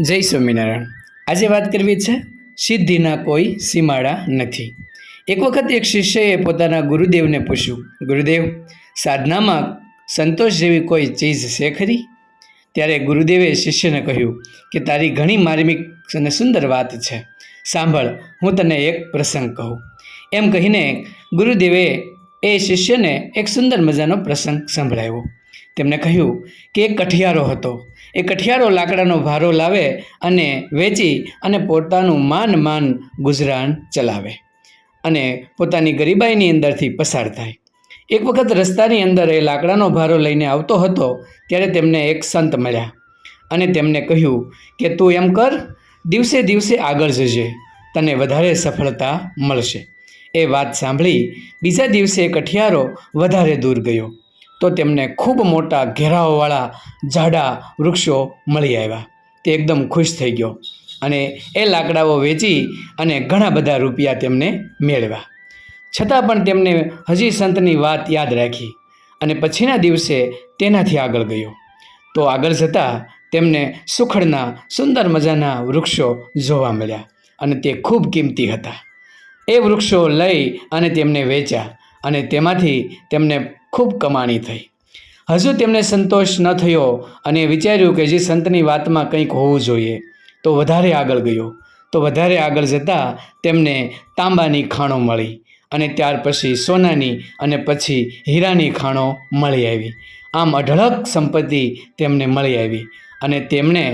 જય સ્વામિનારાયણ. આજે વાત કરવી છે સિદ્ધિના કોઈ સીમાડા નથી. એક વખત એક શિષ્યએ પોતાના ગુરુદેવને પૂછ્યું, ગુરુદેવ, સાધનામાં સંતોષ જેવી કોઈ ચીજ છે ખરી? ત્યારે ગુરુદેવે શિષ્યને કહ્યું કે, તારી ઘણી માર્મિક અને સુંદર વાત છે. સાંભળ, હું તને એક પ્રસંગ કહું. એમ કહીને ગુરુદેવે એ શિષ્યને એક સુંદર મજાનો પ્રસંગ સંભળાવ્યો. તેમણે કહ્યું કે એક કઠિયારો હતો. એ કઠિયારો લાકડાનો ભારો લાવે અને વેચી અને પોતાનું માન માન ગુજરાન ચલાવે અને પોતાની ગરીબાઈની અંદરથી પસાર થાય. એક વખત રસ્તાની અંદર એ લાકડાનો ભારો લઈને આવતો હતો ત્યારે તેમને એક સંત મળ્યા અને તેમને કહ્યું કે તું એમ કર, દિવસે દિવસે આગળ જજે, તને વધારે સફળતા મળશે. એ વાત સાંભળી બીજા દિવસે કઠિયારો વધારે દૂર ગયો. તો તેમને ખૂબ મોટા ઘેરાઓવાળા જાડા વૃક્ષો મળી આવ્યા. તે એકદમ ખુશ થઈ ગયો અને એ લાકડાઓ વેચી અને ઘણા બધા રૂપિયા તેમને મેળવ્યા. છતાં પણ તેમને હજી સંતની વાત યાદ રાખી અને પછીના દિવસે તેનાથી આગળ ગયો. તો આગળ જતાં તેમને સુખડના, સુંદર મજાના વૃક્ષો જોવા મળ્યા અને તે ખૂબ કિંમતી હતા. એ વૃક્ષો લઈ અને તેમને વેચ્યા અને તેમાંથી તેમને ખૂબ કમાણી થઈ. હજુ તેમને સંતોષ ન થયો અને વિચાર્યું કે જે સંતની વાતમાં કંઈક હોવું જોઈએ, તો વધારે આગળ ગયો. તો વધારે આગળ જતાં તેમને તાંબાની ખાણો મળી અને ત્યાર પછી સોનાની અને પછી હીરાની ખાણો મળી આવી. આમ અઢળક સંપત્તિ તેમને મળી આવી અને તેમણે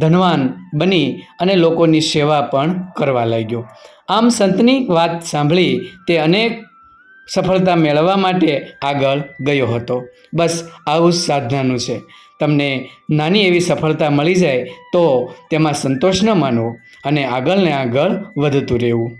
ધનવાન બની અને લોકોની સેવા પણ કરવા લાગ્યો. આમ સંતની વાત સાંભળી તે અનેક સફળતા મેળવવા માટે આગળ ગયો હતો. બસ આવું જ સાધનાનું છે. તમને નાની એવી સફળતા મળી જાય તો તેમાં સંતોષ ન માનવો અને આગળ ને આગળ વધતું રહેવું.